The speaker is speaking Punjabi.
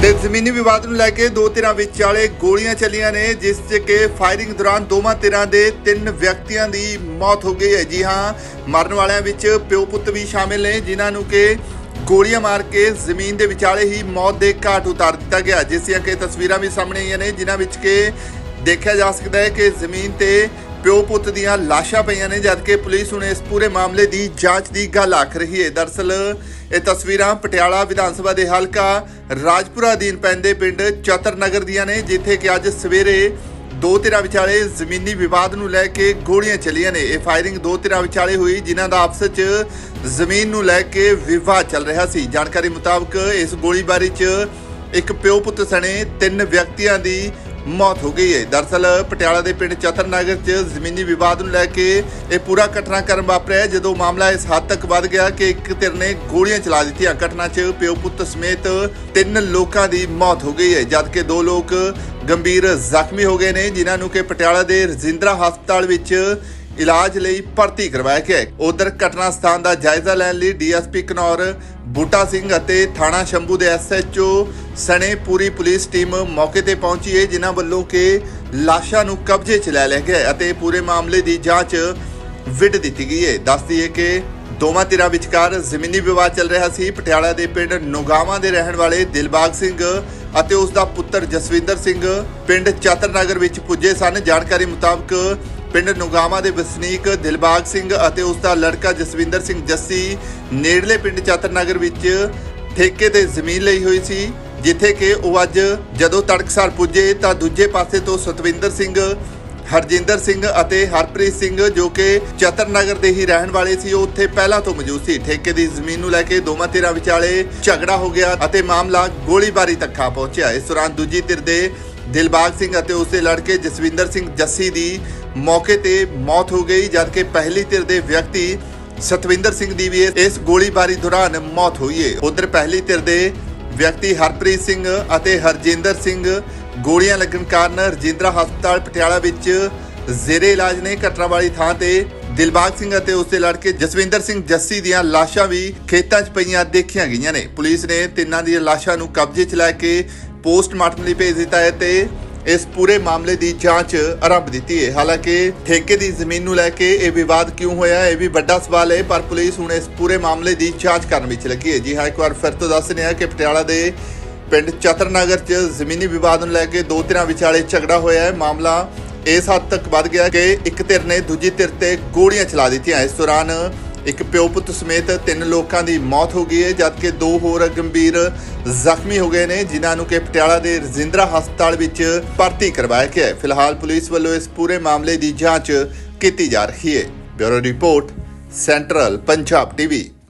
ਜ਼ਮੀਨੀ ਵਿਵਾਦ ਨੂੰ ਲੈ ਕੇ ਦੋ ਧਿਰਾਂ ਵਿਚਾਲੇ ਗੋਲੀਆਂ ਚੱਲੀਆਂ ਨੇ, ਜਿਸ 'ਚ ਕਿ ਫਾਇਰਿੰਗ ਦੌਰਾਨ ਦੋਵਾਂ ਧਿਰਾਂ ਦੇ ਤਿੰਨ ਵਿਅਕਤੀਆਂ ਦੀ ਮੌਤ ਹੋ ਗਈ ਹੈ। ਜੀ ਹਾਂ, ਮਰਨ ਵਾਲਿਆਂ ਵਿੱਚ ਪਿਓ ਪੁੱਤ ਵੀ ਸ਼ਾਮਿਲ ਨੇ, ਜਿਨ੍ਹਾਂ ਨੂੰ ਕਿ ਗੋਲੀਆਂ ਮਾਰ ਕੇ ਜ਼ਮੀਨ ਦੇ ਵਿਚਾਲੇ ਹੀ ਮੌਤ ਦੇ ਘਾਟ ਉਤਾਰ ਦਿੱਤਾ ਗਿਆ। ਜਿਸ ਦੀਆਂ ਕਿ ਤਸਵੀਰਾਂ ਵੀ ਸਾਹਮਣੇ ਆਈਆਂ ਨੇ, ਜਿਨ੍ਹਾਂ ਵਿੱਚ ਕਿ ਦੇਖਿਆ ਜਾ ਸਕਦਾ ਹੈ ਕਿ ਜ਼ਮੀਨ ਤੇ ਪਿਓ ਪੁੱਤ ਦੀਆਂ ਲਾਸ਼ਾਂ ਪਈਆਂ ਨੇ ਜਦਕਿ ਪੁਲਿਸ ਹੁਣ ਇਸ ਪੂਰੇ ਮਾਮਲੇ ਦੀ ਜਾਂਚ ਦੀ ਗੱਲ ਆਖ ਰਹੀ ਹੈ। ਦਰਸਲ, ਇਹ ਤਸਵੀਰਾਂ ਪਟਿਆਲਾ ਵਿਧਾਨ ਸਭਾ ਦੇ ਹਲਕਾ ਰਾਜਪੁਰਾ ਅਧੀਨ ਪੈਂਦੇ ਪਿੰਡ ਚਤਰ ਨਗਰ ਦੀਆਂ ਨੇ, ਜਿੱਥੇ ਕਿ ਅੱਜ ਸਵੇਰੇ ਦੋ ਧਿਰਾਂ ਵਿਚਾਲੇ ਜ਼ਮੀਨੀ ਵਿਵਾਦ ਨੂੰ ਲੈ ਕੇ ਗੋਲੀਆਂ ਚੱਲੀਆਂ ਨੇ। ਇਹ ਫਾਇਰਿੰਗ ਦੋ ਧਿਰਾਂ ਵਿਚਾਲੇ ਹੋਈ, ਜਿਨ੍ਹਾਂ ਦਾ ਆਪਸ ਵਿੱਚ ਜ਼ਮੀਨ ਨੂੰ ਲੈ ਕੇ ਵਿਵਾਦ ਚੱਲ ਰਿਹਾ ਸੀ। ਜਾਣਕਾਰੀ ਮੁਤਾਬਕ, ਇਸ ਗੋਲੀਬਾਰੀ 'ਚ ਇੱਕ ਪਿਓ ਪੁੱਤ ਸਣੇ ਤਿੰਨ ਵਿਅਕਤੀਆਂ ਦੀ ਮੌਤ ਹੋ ਗਈ ਹੈ। ਦਰਸਲ ਪਟਿਆਲਾ ਦੇ ਪਿੰਡ ਚਤਰਨਗਰ 'ਚ ਜ਼ਮੀਨੀ ਵਿਵਾਦ ਨੂੰ ਲੈ ਕੇ ਇਹ ਪੂਰਾ ਘਟਨਾਕ੍ਰਮ ਵਾਪਰਿਆ ਜਦੋਂ ਮਾਮਲਾ ਇਸ ਹੱਦ ਤੱਕ ਵੱਧ ਗਿਆ ਕਿ ਇੱਕ ਧਿਰ ਨੇ ਗੋਲੀਆਂ ਚਲਾ ਦਿੱਤੀਆਂ। ਘਟਨਾ 'ਚ ਪਿਓ ਪੁੱਤ ਸਮੇਤ ਤਿੰਨ ਲੋਕਾਂ ਦੀ ਮੌਤ ਹੋ ਗਈ ਹੈ, ਜਦਕਿ ਦੋ ਲੋਕ ਗੰਭੀਰ ਜ਼ਖਮੀ ਹੋ ਗਏ ਨੇ, ਜਿਨ੍ਹਾਂ ਨੂੰ ਕਿ ਪਟਿਆਲਾ ਦੇ ਰਜਿੰਦਰਾ ਹਸਪਤਾਲ ਵਿੱਚ ਇਲਾਜ ਲਈ ਭਰਤੀ ਕਰਵਾਇਆ ਗਿਆ ਹੈ। ਉਧਰ ਘਟਨਾ ਸਥਾਨ ਦਾ ਜਾਇਜ਼ਾ ਲੈਣ ਲਈ ਡੀਐਸਪੀ ਕਨੌਰ, ਬੂਟਾ ਸਿੰਘ ਅਤੇ ਥਾਣਾ ਸ਼ੰਭੂ ਦੇ ਐਸਐਚਓ ਸਣੇ ਪੂਰੀ ਪੁਲਿਸ ਟੀਮ ਮੌਕੇ ਤੇ ਪਹੁੰਚੀ ਹੈ, ਜਿਨ੍ਹਾਂ ਵੱਲੋਂ ਕਿ ਲਾਸ਼ਾਂ ਨੂੰ ਕਬਜ਼ੇ 'ਚ ਲੈ ਲਿਆ ਗਿਆ ਅਤੇ ਪੂਰੇ ਮਾਮਲੇ ਦੀ ਜਾਂਚ ਵਿੱਢ ਦਿੱਤੀ ਗਈ ਹੈ। ਦੱਸਦੀ ਹੈ ਕਿ ਦੋਵਾਂ ਧਿਰਾਂ ਵਿਚਕਾਰ ਜ਼ਮੀਨੀ ਵਿਵਾਦ ਚੱਲ ਰਿਹਾ ਸੀ। ਪਟਿਆਲਾ ਦੇ ਪਿੰਡ ਨੋਗਾਵਾਂ ਦੇ ਰਹਿਣ ਵਾਲੇ ਦਿਲਬਾਗ ਸਿੰਘ ਅਤੇ ਉਸ ਦਾ ਪੁੱਤਰ ਜਸਵਿੰਦਰ ਸਿੰਘ ਪਿੰਡ ਚਤਰਨਗਰ ਵਿੱਚ ਪੁੱਜੇ ਸਨ। ਜਾਣਕਾਰੀ ਮੁਤਾਬਕ ਪਿੰਡ ਨੁਗਾਵਾਂ ਦੇ ਵਸਨੀਕ ਦਿਲਬਾਗ ਸਿੰਘ ਅਤੇ ਉਸ ਦਾ ਲੜਕਾ ਜਸਵਿੰਦਰ ਸਿੰਘ ਜੱਸੀ ਨੇੜਲੇ ਪਿੰਡ ਚਤਰਨਗਰ ਵਿੱਚ ਠੇਕੇ ਤੇ ਜ਼ਮੀਨ ਲਈ ਹੋਈ ਸੀ, ਜਿੱਥੇ ਕਿ ਉਹ ਅੱਜ ਜਦੋਂ ਤੜਕਸਾਰ ਪੁੱਜੇ ਤਾਂ ਦੂਜੇ ਪਾਸੇ ਤੋਂ ਸਤਵਿੰਦਰ ਸਿੰਘ, ਹਰਜਿੰਦਰ ਸਿੰਘ ਅਤੇ ਹਰਪ੍ਰੀਤ ਸਿੰਘ ਜੋ ਕਿ ਚਤਰਨਗਰ ਦੇ ਹੀ ਰਹਿਣ ਵਾਲੇ ਸੀ, ਉਹ ਉੱਥੇ ਪਹਿਲਾਂ ਤੋਂ ਮੌਜੂਦ ਸੀ। ਠੇਕੇ ਦੀ ਜ਼ਮੀਨ ਨੂੰ ਲੈ ਕੇ ਦੋਵਾਂ ਧਿਰਾਂ ਵਿਚਾਲੇ ਝਗੜਾ ਹੋ ਗਿਆ ਅਤੇ ਮਾਮਲਾ ਗੋਲੀਬਾਰੀ ਤੱਕ ਆ ਪਹੁੰਚਿਆ। ਇਸ ਦੌਰਾਨ ਦੂਜੀ ਧਿਰ ਦੇ ਦਿਲਬਾਗ ਸਿੰਘ ਅਤੇ ਉਸਦੇ ਲੜਕੇ ਜਸਵਿੰਦਰ ਸਿੰਘ ਜੱਸੀ ਦੀ ਮੌਕੇ ਤੇ ਮੌਤ ਹੋ ਗਈ, ਜਦਕਿ ਪਹਿਲੀ ਧਿਰ ਦੇ ਵਿਅਕਤੀ ਸਤਵਿੰਦਰ ਸਿੰਘ ਦੀ ਵੀ ਇਸ ਗੋਲੀਬਾਰੀ ਦੌਰਾਨ ਮੌਤ ਹੋਈ ਹੈ ਉਧਰ ਪਹਿਲੀ ਧਿਰ ਦੇ ਵਿਅਕਤੀ ਹਰਪ੍ਰੀਤ ਸਿੰਘ ਅਤੇ ਹਰਜਿੰਦਰ ਸਿੰਘ ਗੋਲੀਆਂ ਲੱਗਣ ਕਾਰਨ ਰਜਿੰਦਰਾ ਹਸਪਤਾਲ ਪਟਿਆਲਾ ਵਿੱਚ ਜ਼ੇਰੇ ਇਲਾਜ ਨੇ ਘਟਨਾ ਵਾਲੀ ਥਾਂ ਤੇ ਦਿਲਬਾਗ ਸਿੰਘ ਅਤੇ ਉਸਦੇ ਲੜਕੇ ਜਸਵਿੰਦਰ ਸਿੰਘ ਜੱਸੀ ਦੀਆਂ ਲਾਸ਼ਾਂ ਵੀ ਖੇਤਾਂ 'ਚ ਪਈਆਂ ਦੇਖੀਆਂ ਗਈਆਂ ਨੇ। ਪੁਲਿਸ ਨੇ ਤਿੰਨਾਂ ਦੀਆਂ ਲਾਸ਼ਾਂ ਨੂੰ ਕਬਜ਼ੇ 'ਚ ਲੈ ਕੇ ਪੋਸਟਮਾਰਟਮ ਲਈ ਭੇਜ ਦਿੱਤਾ ਹੈ ਤੇ ਇਸ ਪੂਰੇ ਮਾਮਲੇ ਦੀ ਜਾਂਚ ਆਰੰਭ ਦਿੱਤੀ ਹੈ। ਹਾਲਾਂਕਿ ਠੇਕੇ ਦੀ ਜ਼ਮੀਨ ਨੂੰ ਲੈ ਕੇ ਇਹ ਵਿਵਾਦ ਕਿਉਂ ਹੋਇਆ, ਇਹ ਵੀ ਵੱਡਾ ਸਵਾਲ ਹੈ, ਪਰ ਪੁਲਿਸ ਹੁਣ ਇਸ ਪੂਰੇ ਮਾਮਲੇ ਦੀ ਜਾਂਚ ਕਰਨ ਵਿੱਚ ਲੱਗੀ ਹੈ। ਜੀ ਹਾਂ, ਇੱਕ ਵਾਰ ਫਿਰ ਤੋਂ ਦੱਸ ਦਿੰਦੇ ਹਾਂ ਕਿ ਪਟਿਆਲਾ ਦੇ ਪਿੰਡ ਚਤਰਨਗਰ 'ਚ ਜ਼ਮੀਨੀ ਵਿਵਾਦ ਨੂੰ ਲੈ ਕੇ ਦੋ ਧਿਰਾਂ ਵਿਚਾਲੇ ਝਗੜਾ ਹੋਇਆ ਹੈ। ਮਾਮਲਾ ਇਸ ਹੱਦ ਤੱਕ ਵੱਧ ਗਿਆ ਕਿ ਇੱਕ ਧਿਰ ਨੇ ਦੂਜੀ ਧਿਰ ਤੇ ਗੋਲੀਆਂ ਚਲਾ ਦਿੱਤੀਆਂ। ਇਸ ਦੌਰਾਨ ਇੱਕ ਪਿਓ ਪੁੱਤ ਸਮੇਤ ਤਿੰਨ ਲੋਕਾਂ ਦੀ ਮੌਤ ਹੋ ਗਈ ਹੈ, ਜਦਕਿ ਦੋ ਹੋਰ ਗੰਭੀਰ ਜ਼ਖਮੀ ਹੋ ਗਏ ਨੇ, ਜਿਨ੍ਹਾਂ ਨੂੰ ਕਿ ਪਟਿਆਲਾ ਦੇ ਰਜਿੰਦਰਾ ਹਸਪਤਾਲ ਵਿੱਚ ਭਰਤੀ ਕਰਵਾਇਆ ਗਿਆ ਹੈ। ਫਿਲਹਾਲ ਪੁਲਿਸ ਵੱਲੋਂ ਇਸ ਪੂਰੇ ਮਾਮਲੇ ਦੀ ਜਾਂਚ ਕੀਤੀ ਜਾ ਰਹੀ ਹੈ। Bureau report, central Punjab TV.